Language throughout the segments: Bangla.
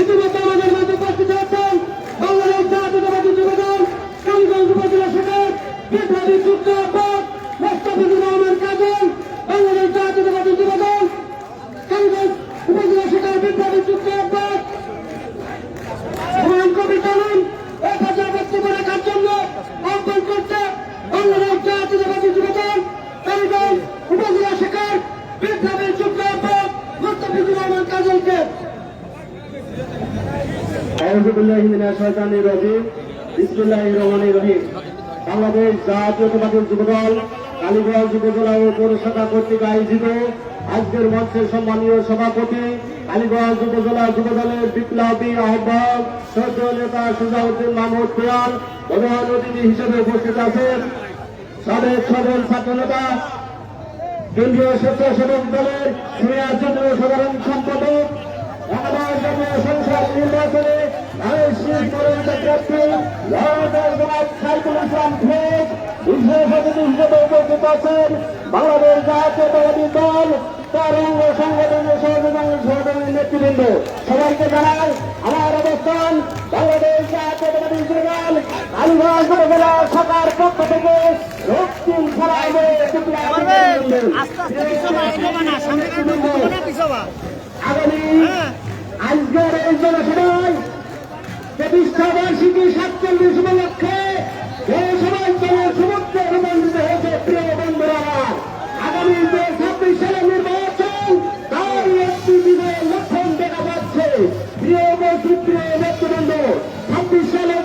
ইতিমধ্যে আমাদের মধ্যে উপস্থিত আছেন বাংলাদেশ জাতীয়তাবাদী যুবদল, কালীগঞ্জ উপজেলা শাখার বিপ্লবী যুক্ত আহ্বায়ক মোস্তাফিজুর রহমান কাজল, বাংলাদেশ জাতীয়তাবাদী যুবদল, কালীগঞ্জ উপজেলা শাখার বিপ্লবী যুক্ত আহ্বায়ক। হুমায়ুন কবির কালাম এই পর্যায়ে বক্তব্য রাখার জন্য আহ্বান করছে বাংলাদেশ জাতীয়তাবাদী যুবদল, কালীগঞ্জ উপজেলা শাখার বিপ্লবী যুক্ত বাংলাদেশ জাতীয়তাবাদী যুবদল, কালীগঞ্জ উপজেলা ও পৌরসভা কর্তৃক আয়োজিত আজকের মঞ্চের সম্মানীয় সভাপতি, কালীগঞ্জ উপজেলা যুবদলের বিপ্লবী আহ্বায়ক সদ্য নেতা সুজাউদ্দিন মাহমুদ পিয়াল প্রধান অতিথি হিসেবে উপস্থিত আছেন। সাবেক সদল ছাত্র নেতা, কেন্দ্রীয় স্বেচ্ছাসেবক দলের সিনিয়র যুগ্ম সাধারণ সম্পাদক একাদশ জাতীয় সংসদ নির্বাচনে বাংলাদেশ জাতীয়তাবাদী দল তার অঙ্গ সংগঠনের সহযোগী সংগঠনের নেতৃবৃন্দ সবাইকে জানাই আমার অবস্থান বাংলাদেশ জাতীয়তাবাদী দল কালীগঞ্জ উপজেলা সরকার পক্ষ থেকে আগামী আজকের এই জনসভায় প্রতিষ্ঠা বার্ষিকী সাতচল্লিশ উপলক্ষে জনসভায় দলের সমস্ত রূপান্তরিত হয়েছে প্রিয় বন্ধুরা। আগামী যে ছাব্বিশ সালে নির্বাচন তার একটি বিজয়ের লক্ষণ দেখা যাচ্ছে। প্রিয় উপস্থিত নেতৃবৃন্দ, ছাব্বিশ সালের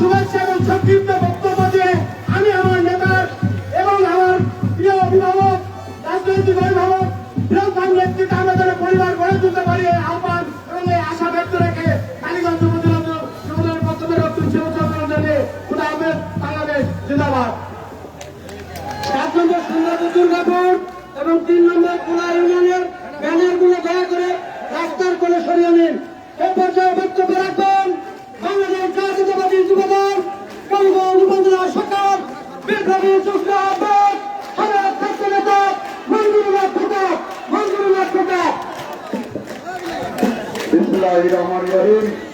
শুভেচ্ছা এবং সংক্ষিপ্ত বক্তব্য দিয়ে আমি আমার নেতার এবং আমার প্রিয় অভিভাবক, রাজনৈতিক অভিভাবক ভাইয়ের নেতৃত্বে আমরা যেন পরিবার গড়ে তুলতে পারি আহ্বান এবং এই আশা ব্যক্ত রেখে কালীগঞ্জ উপজেলা অত্যন্ত শুভেচ্ছা অভিনন্দন জানিয়ে খুদা আহমেদ বাংলাদেশ জিন্দাবাদ। সাত নম্বর সুন্দরপুর দুর্গাপুর এবং তিন নম্বর কোলা ইউনিয়নের ব্যানারগুলো দয়া করে রাস্তার কোলে সরিয়ে নিন। এ বক্তব্য রাখবেন الله الرحمن الرحيم